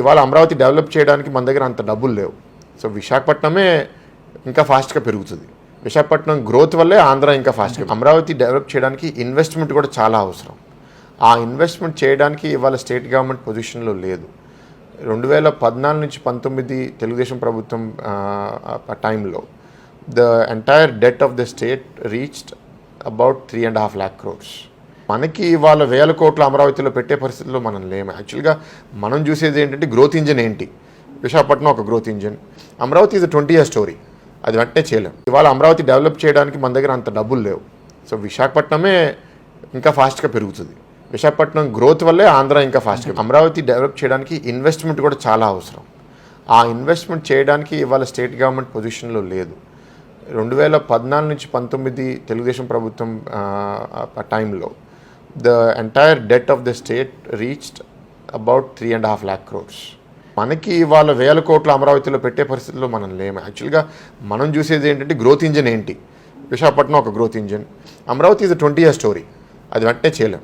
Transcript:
ఇవాళ అమరావతి డెవలప్ చేయడానికి మన దగ్గర అంత డబ్బులు లేవు. సో విశాఖపట్నమే ఇంకా ఫాస్ట్గా పెరుగుతుంది. విశాఖపట్నం గ్రోత్ వల్లే ఆంధ్ర ఇంకా ఫాస్ట్గా అమరావతి డెవలప్ చేయడానికి ఇన్వెస్ట్మెంట్ కూడా చాలా అవసరం. ఆ ఇన్వెస్ట్మెంట్ చేయడానికి ఇవాళ స్టేట్ గవర్నమెంట్ పొజిషన్లో లేదు. రెండు వేల పద్నాలుగు నుంచి పంతొమ్మిది తెలుగుదేశం ప్రభుత్వం టైంలో the entire debt of the state reached about three and half lakh crores. మనకి వాళ్ళ వేల కోట్లు అమరావతిలో పెట్టే పరిస్థితుల్లో మనం లేము. యాక్చువల్గా మనం చూసేది ఏంటంటే గ్రోత్ ఇంజిన్ ఏంటి? విశాఖపట్నం ఒక గ్రోత్ ఇంజిన్ అమరావతి ఇది ట్వంటీ ఇయర్ స్టోరీ అది వెంటనే చేయలేం. ఇవాళ అమరావతి డెవలప్ చేయడానికి మన దగ్గర అంత డబ్బులు లేవు. సో విశాఖపట్నమే ఇంకా ఫాస్ట్గా పెరుగుతుంది. విశాఖపట్నం గ్రోత్ వల్లే ఆంధ్ర ఇంకా ఫాస్ట్గా అమరావతి డెవలప్ చేయడానికి ఇన్వెస్ట్మెంట్ కూడా చాలా అవసరం. ఆ ఇన్వెస్ట్మెంట్ చేయడానికి ఇవాళ స్టేట్ గవర్నమెంట్ పొజిషన్లో లేదు. రెండు వేల పద్నాలుగు నుంచి పంతొమ్మిది తెలుగుదేశం ప్రభుత్వం టైంలో the entire debt of the state reached about three and half lakh crores మనకి వాళ్ళ వేల కోట్ల అమరావతిలో పెట్టే పరిస్థితుల్లో మనం లేము. యాక్చువల్గా మనం చూసేది ఏంటంటే గ్రోత్ ఇంజిన్ ఏంటి? విశాఖపట్నం ఒక గ్రోత్ ఇంజిన్ అమరావతి ఇది ట్వంటీ ఇయర్ స్టోరీ అది వెంటనే చేయలేం.